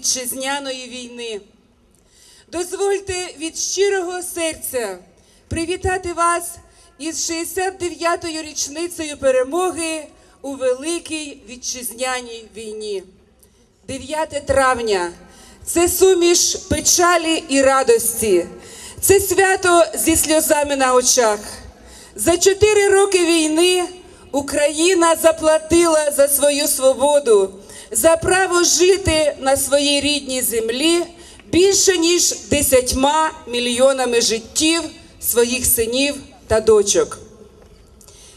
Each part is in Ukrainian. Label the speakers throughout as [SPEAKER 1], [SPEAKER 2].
[SPEAKER 1] вітчизняної війни. Дозвольте від щирого серця привітати вас із 69-ю річницею перемоги у Великій вітчизняній війні. 9 травня це суміш печалі і радості. Це свято зі сльозами на очах. За чотири роки війни Україна заплатила за свою свободу, за право жити на своїй рідній землі більше ніж десятьма мільйонами життів своїх синів та дочок.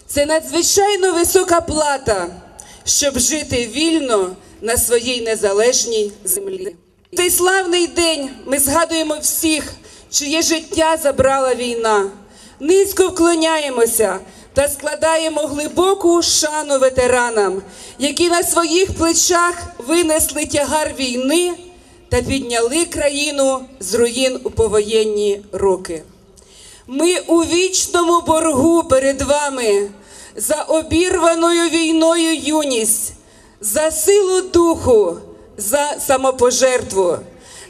[SPEAKER 1] Це надзвичайно висока плата, щоб жити вільно на своїй незалежній землі. В Цей славний день ми згадуємо всіх, чиє життя забрала війна. Низько вклоняємося та складаємо глибоку шану ветеранам, які на своїх плечах винесли тягар війни та підняли країну з руїн у повоєнні роки. Ми у вічному боргу перед вами за обірваною війною юність, за силу духу, за самопожертву,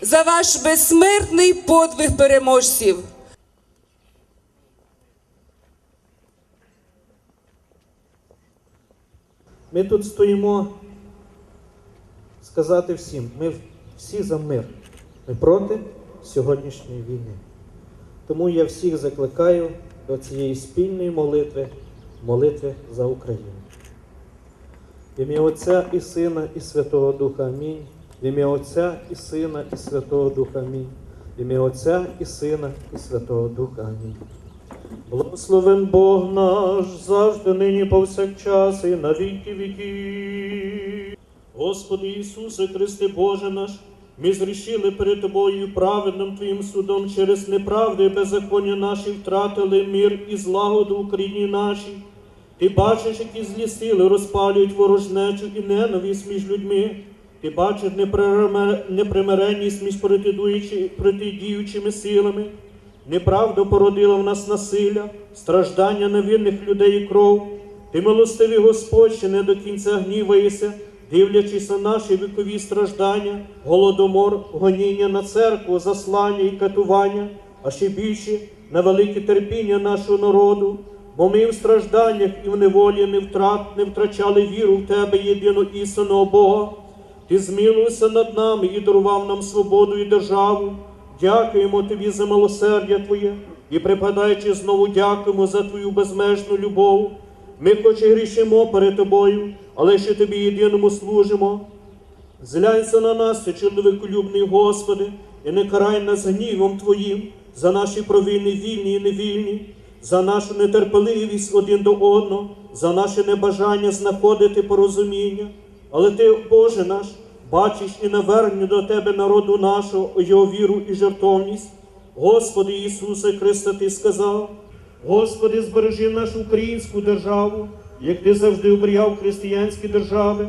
[SPEAKER 1] за ваш безсмертний подвиг переможців.
[SPEAKER 2] Ми тут стоїмо сказати всім, ми всі за мир, ми проти сьогоднішньої війни. Тому я всіх закликаю до цієї спільної молитви, молитви за Україну. В ім'я Отця і Сина, і Святого Духа Амінь. В ім'я Отця і Сина, і Святого Духа Амінь. В ім'я Отця і Сина, і Святого Духа Амінь. Благословен Бог наш завжди нині повсякчас і на віки віки. Господи Ісусе Христе Боже наш, ми зрішили перед Тобою праведним Твоїм судом через неправди і беззаконня наші втратили мир і злагоду Україні нашій. Ти бачиш, які злі сили розпалюють ворожнечу і ненависть між людьми. Ти бачиш непримиренність між протидіючими силами. Неправда породила в нас насилля, страждання невинних людей і кров. Ти милостивий Господь, що не до кінця гніваєшся, дивлячись на наші вікові страждання, голодомор, гоніння на церкву, заслання і катування, а ще більше на велике терпіння нашого народу. Бо ми в стражданнях і в неволі не, втрат, не втрачали віру в Тебе, єдину істинного Бога. Ти змілився над нами і дарував нам свободу і державу. Дякуємо Тобі за милосердя Твоє і припадаючи знову дякуємо за Твою безмежну любов. Ми хоч і грішимо перед Тобою, але ще Тобі єдиному служимо. Зглянься на нас, ти чоловіколюбний Господи, і не карай нас гнівом Твоїм за наші провини вільні і невільні, за нашу нетерпеливість один до одного, за наше небажання знаходити порозуміння. Але Ти, Боже наш, бачиш і навернення до Тебе народу нашого, його віру і жертовність. Господи Ісусе Христе, Ти сказав, Господи, збережи нашу українську державу, як Ти завжди обріяв християнські держави.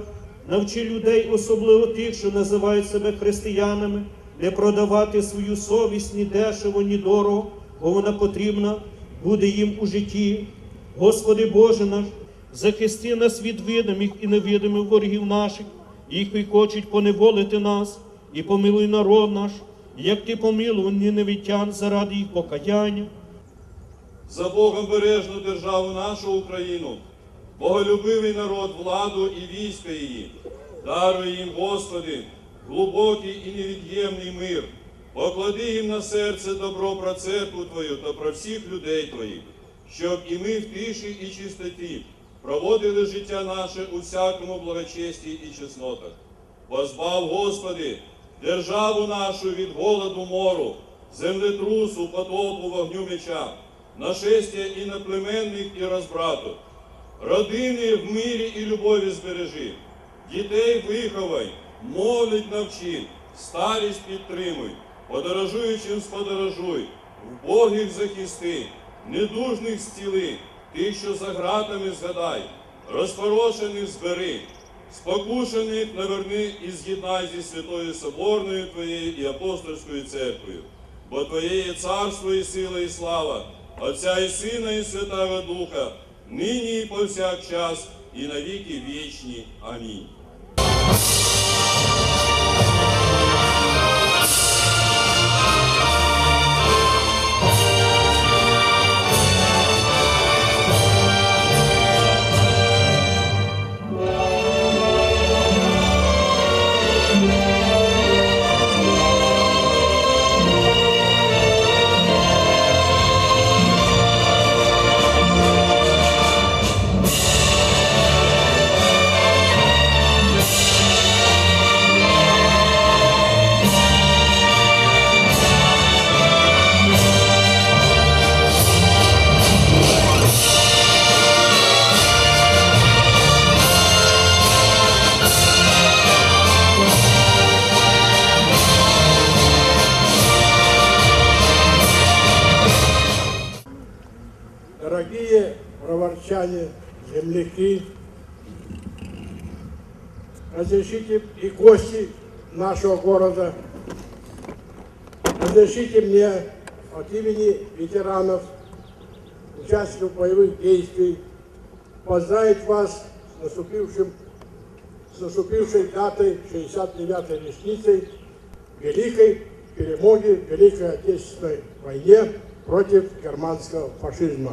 [SPEAKER 2] Навчи людей, особливо тих, що називають себе християнами, не продавати свою совість ні дешево, ні дорого, бо вона потрібна буде їм у житті. Господи Боже наш, захисти нас від видимих і невидимих ворогів наших, їх хочуть поневолити нас, і помилуй народ наш, як ти помилував ненавітян заради їх покаяння.
[SPEAKER 3] за Богобережну державу нашу Україну, боголюбивий народ, владу і військо її. Даруй їм, Господи, глибокий і невід'ємний мир. Поклади їм на серце добро про церкву Твою та про всіх людей Твоїх, щоб і ми в тиші і чистоті проводили життя наше у всякому благочесті і чеснотах. Позбав, Господи, державу нашу від голоду мору, землетрусу, потопу, вогню меча, нашестя іноплеменних і розбрату. Родини в мирі і любові збережи, дітей виховай, молодь навчи, старість підтримуй, подорожуючим сподорожуй, вбогих захисти, недужних зціли, тих, що за ґратами згадай, розпорошених збери, спокушених наверни і з'єднай зі Святою Соборною Твоєю і апостольською церквою. Бо Твоє є царство і сила, і слава, Отця і Сина, і Святого Духа, нині і повсякчас, і навіки вічні. Амінь.
[SPEAKER 4] Броварчане, земляки, разрешите и гости нашего города, разрешите мне от имени ветеранов, участников боевых действий, поздравить вас с наступившим, с наступившей датой 69-й речницей Великой перемоги в Великой Отечественной войне против германского фашизма.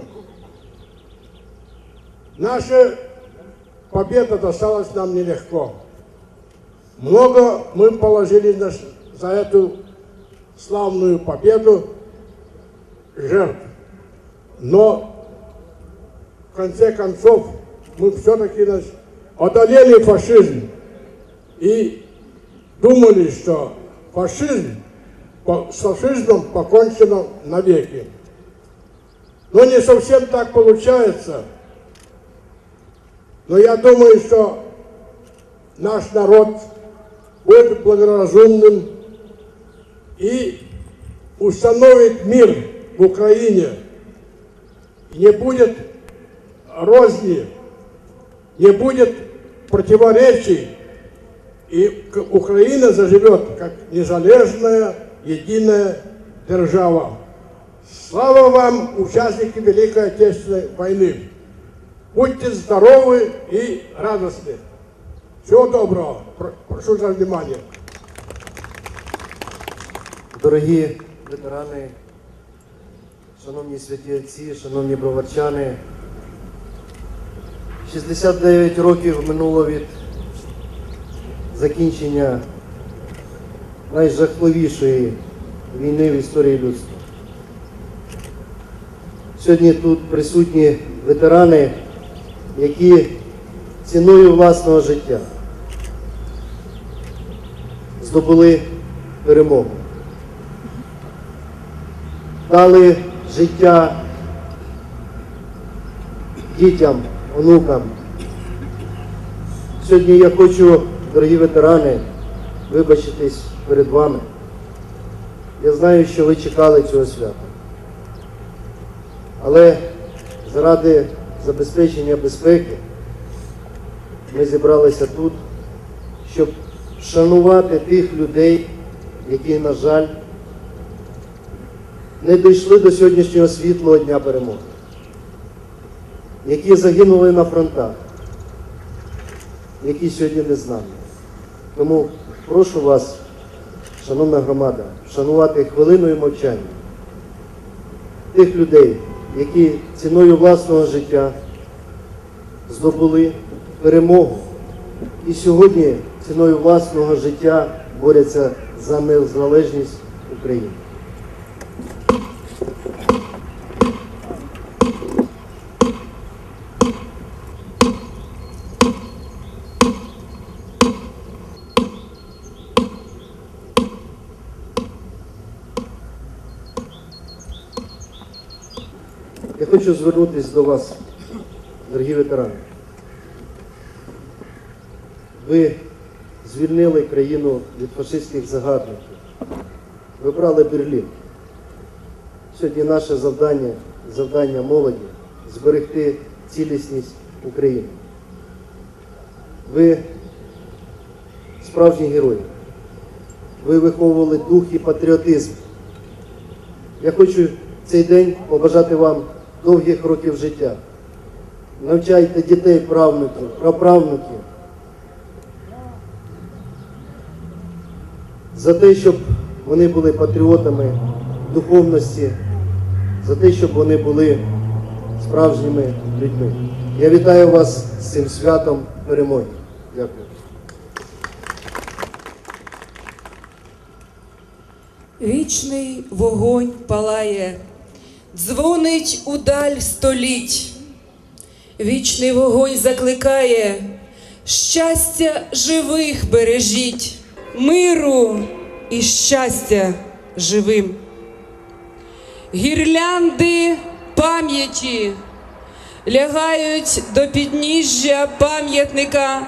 [SPEAKER 4] Наша победа досталась нам нелегко. Много мы положили за эту славную победу жертв. Но в конце концов мы все-таки одолели фашизм и думали, что фашизм, с фашизмом покончено навеки. Но не совсем так получается. Но я думаю, что наш народ будет благоразумным и установит мир в Украине. Не будет розни, не будет противоречий, и Украина заживет как незалежная, единая держава. Слава вам, участники Великой Отечественной войны! Будьте здоровы и радостны. Всего доброго. Про- Прошу за внимание.
[SPEAKER 5] Дорогі ветерани, шановні святі отці, шановні броварчани, 69 років минуло від закінчення найжахливішої війни в історії людства. Сьогодні тут присутні ветерани, які ціною власного життя здобули перемогу дали життя дітям, онукам. Сьогодні я хочу, дорогі ветерани, вибачитись перед вами. Я знаю, що ви чекали цього свята. Але заради забезпечення безпеки ми зібралися тут, щоб вшанувати тих людей, які, на жаль, не дійшли до сьогоднішнього світлого дня перемоги, які загинули на фронтах, які сьогодні не з нами. Тому прошу вас, шановна громада, вшанувати хвилиною мовчання тих людей, які ціною власного життя здобули перемогу і сьогодні ціною власного життя борються за незалежність України. Я хочу звернутися до вас, дорогі ветерани. Ви звільнили країну від фашистських загарбників. Ви брали Берлін. Сьогодні наше завдання, завдання молоді зберегти цілісність України. Ви справжні герої. Ви виховували дух і патріотизм. Я хочу цей день побажати вам довгих років життя. Навчайте дітей, правнуків, праправнуків. За те, щоб вони були патріотами духовності, за те, щоб вони були справжніми людьми. Я вітаю вас з цим святом перемоги. Дякую.
[SPEAKER 1] Вічний вогонь палає, дзвонить удаль століть. Вічний вогонь закликає, щастя живих бережіть, миру і щастя живим. Гірлянди пам'яті лягають до підніжжя пам'ятника